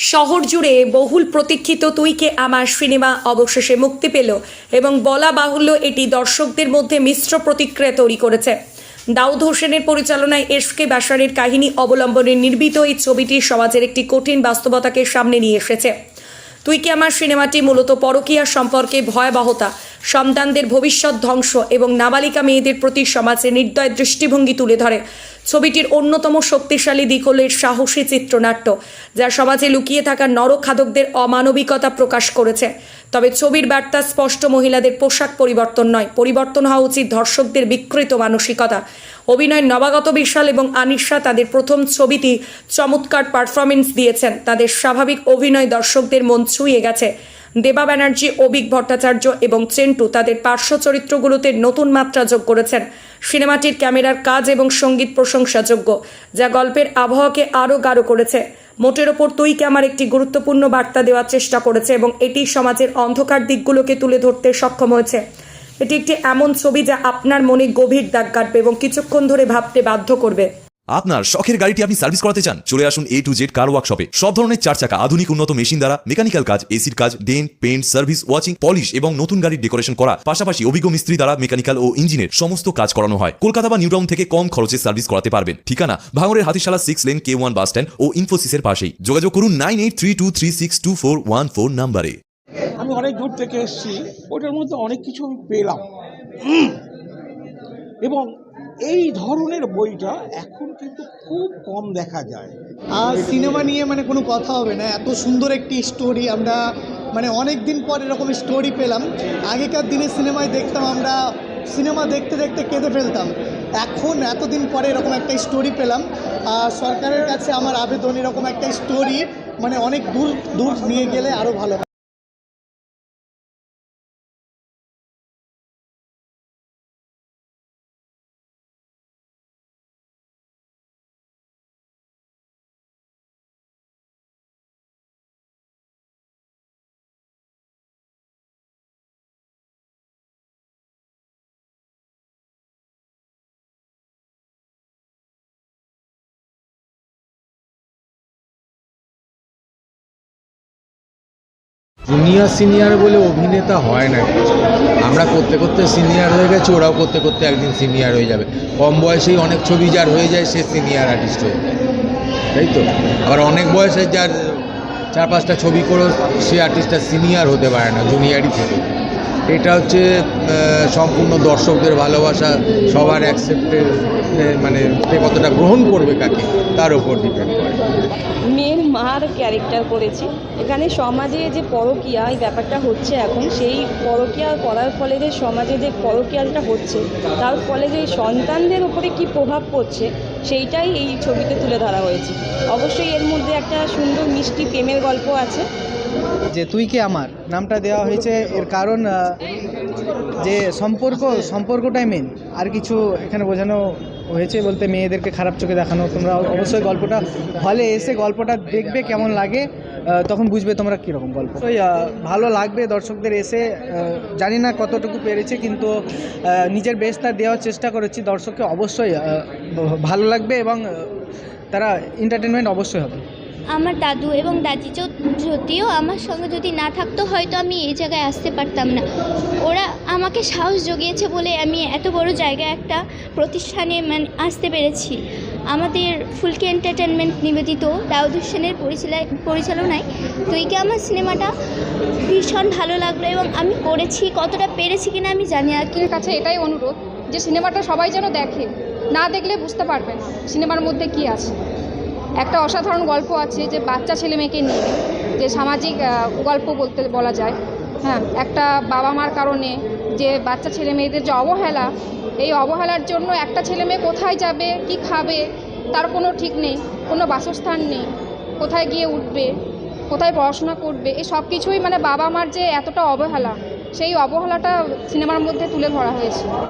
শহর জুড়ে বহুল প্রতীক্ষিত তুইকে আমার সিনেমা অবশেষে মুক্তি পেল এবং বলা বাহুল্য এটি দর্শকদের মধ্যে মিশ্র প্রতিক্রিয়া তৈরি করেছে। দাউদ হোসেনের পরিচালনায় এস কে বাসারের কাহিনী অবলম্বনে নির্মিত এই ছবিটি সমাজের একটি কঠিন বাস্তবতাকে সামনে নিয়ে এসেছে। তুই কি আমার সিনেমাটি মূলত পরকীয়া সম্পর্কে ভয়াবহতা সন্তানদের ভবিষ্যৎ ধ্বংস এবং নাবালিকা মেয়েদের প্রতি সমাজের নির্দয় দৃষ্টিভঙ্গি তুলে ধরে। ছবিটির অন্যতম শক্তিশালী দিক হল এর সাহসী চিত্রনাট্য, যা সমাজে লুকিয়ে থাকা নরখাদকদের অমানবিকতা প্রকাশ করেছে। তবে ছবির বার্তা স্পষ্ট, মহিলাদের পোশাক পরিবর্তন নয়। পরিবর্তন হওয়া উচিত ধর্ষকদের বিকৃত মানসিকতা। অভিনয় নবাগত বিশাল এবং আনিশা তাদের প্রথম ছবিটি চমৎকার পারফরমেন্স দিয়েছেন। তাদের স্বাভাবিক অভিনয় দর্শকদের মন ছুঁয়ে গেছে। দেবা ব্যানার্জি অবিক ভট্টাচার্য এবং চেন্টু তাদের পার্শ্ব চরিত্রগুলোতে নতুন মাত্রা যোগ করেছেন। সিনেমাটির ক্যামেরার কাজ এবং সংগীত প্রশংসাযোগ্য, যা গল্পের আবহাওয়াকে আরও গাঢ় করেছে। মোটের ওপর তৈকে আমার একটি গুরুত্বপূর্ণ বার্তা দেওয়ার চেষ্টা করেছে এবং এটি সমাজের অন্ধকার দিকগুলোকে তুলে ধরতে সক্ষম হয়েছে। এটি একটি এমন ছবি যা আপনার মনে গভীর দাগ কাটবে এবং কিছুক্ষণ ধরে ভাবতে বাধ্য করবে। আপনার শখের গাড়িটি আপনি সার্ভিস করাতে চান, চলে আসুন এ টু জেড কার ওয়ার্কশপে সব ধরনের চার চাকা আধুনিক উন্নত মেশিন দ্বারা মেকানিক্যাল কাজ এসির কাজ dent paint service, washing, polish এবং নতুন গাড়ির ডেকোরেশন করা। পাশাপাশি অভিজ্ঞ মিস্ত্রি দ্বারা মেকানিক্যাল ও ইঞ্জিনের সমস্ত কাজ করানো হয়। কলকাতা বা নিউটাউন থেকে কম খরচে সার্ভিস করাতে পারবেন। ঠিকানা, ভাঙড়ের Hatishala six lane K one bus stand ও ইনফোসিসের পাশেই। যোগাযোগ করুন nine eight three two three six two four one four নাম্বারে। আমি অনেক দূর থেকে এসেছি, ওটার মধ্যে অনেক কিছু আমি পেলাম। এবং এই ধরনের বইটা এখন কিন্তু খুব কম দেখা যায়। আর সিনেমা নিয়ে মানে কোনো কথা হবে না, এত সুন্দর একটি স্টোরি আমরা মানে অনেক দিন পর এরকম স্টোরি পেলাম। আগেকার দিনে সিনেমায় দেখতাম আমরা, সিনেমা দেখতে দেখতে কেঁদে ফেলতাম। এখন এতদিন পরে এরকম একটা স্টোরি পেলাম। আর সরকারের কাছে আমার আবেদন এরকম একটা স্টোরি মানে অনেক দূর দূর নিয়ে গেলে আরও ভালো জুনিয়র সিনিয়র বলে অভিনেতা হয় না। আমরা করতে করতে সিনিয়র হয়ে গেছি, ওরাও করতে করতে একদিন সিনিয়র হয়ে যাবে। কম বয়সেই অনেক ছবি যার হয়ে যায়, সে সিনিয়র আর্টিস্ট হয়ে যায়। তাই তো? আবার অনেক বয়সে যার চার পাঁচটা ছবি করেও সে আর্টিস্টটা সিনিয়র হতে পারে না জুনিয়রই থেকে। এটা হচ্ছে সম্পূর্ণ দর্শকদের ভালোবাসা, সবার অ্যাকসেপ্টের মানে কে কতটা গ্রহণ করবে কাকে, তার উপর ডিপেন্ড করে। মেয়ের মার ক্যারেক্টার করেছি। এখানে সমাজে যে পরকীয়া, এই ব্যাপারটা হচ্ছে এখন, সেই পরকীয়া করার ফলে যে সমাজে যে পরকীয়াটা হচ্ছে, তার ফলে যে সন্তানদের উপরে কি প্রভাব পড়ছে, সেইটাই এই ছবিতে তুলে ধরা হয়েছে। অবশ্যই এর মধ্যে একটা সুন্দর মিষ্টি প্রেমের গল্প আছে। যে তুই কি আমার? নামটা দেওয়া হয়েছে। এর কারণ যে সম্পর্ক সম্পর্কটাই মেন আর কিছু এখানে বোঝানো হয়েছে বলতে মেয়েদেরকে খারাপ চোখে দেখানো। তোমরা অবশ্যই গল্পটা হলে এসে গল্পটা দেখবে কেমন লাগে তখন বুঝবে তোমরা কীরকম গল্প। আহ, ভালো লাগবে দর্শকদের এসে জানি না কতটুকু পেরেছে কিন্তু নিজের বেস্টটা দেওয়ার চেষ্টা করেছি। দর্শককে অবশ্যই ভালো লাগবে এবং তারা এন্টারটেনমেন্ট অবশ্যই হবে। আমার দাদু এবং দাদি যদিও আমার সঙ্গে যদি না থাকতো, হয়তো আমি এই জায়গায় আসতে পারতাম না। ওরা আমাকে সাহস জুগিয়েছে বলে আমি এত বড় জায়গায় একটা প্রতিষ্ঠানে মানে আসতে পেরেছি। আমাদের ফুলকি এন্টারটেনমেন্ট নিবেদিত দাউদ হোসেনের পরিচালা- পরিচালনায়। তুই কি আমার সিনেমাটা ভীষণ ভালো লাগল এবং আমি করেছি, কতটা পেরেছি কিনা আমি জানি আর কি কাছে এটাই অনুরোধ যে সিনেমাটা সবাই যেন দেখে। না দেখলে বুঝতে পারবেন সিনেমার মধ্যে কি আছে। একটা অসাধারণ গল্প আছে যে বাচ্চা ছেলে মেয়েকে নিয়ে, যে সামাজিক গল্প বলতে বলা যায়। হ্যাঁ একটা বাবা মার কারণে যে বাচ্চা ছেলে মেয়েদের যে অবহেলা, এই অবহেলার জন্য একটা ছেলে মেয়ে কোথায় যাবে, কি খাবে, তার কোনো ঠিক নেই, কোনো বাসস্থান নেই, কোথায় গিয়ে উঠবে, কোথায় পড়াশোনা করবে, এই সব কিছুই মানে বাবা মার যে এতটা অবহেলা, সেই অবহেলাটা সিনেমার মধ্যে তুলে ধরা হয়েছে।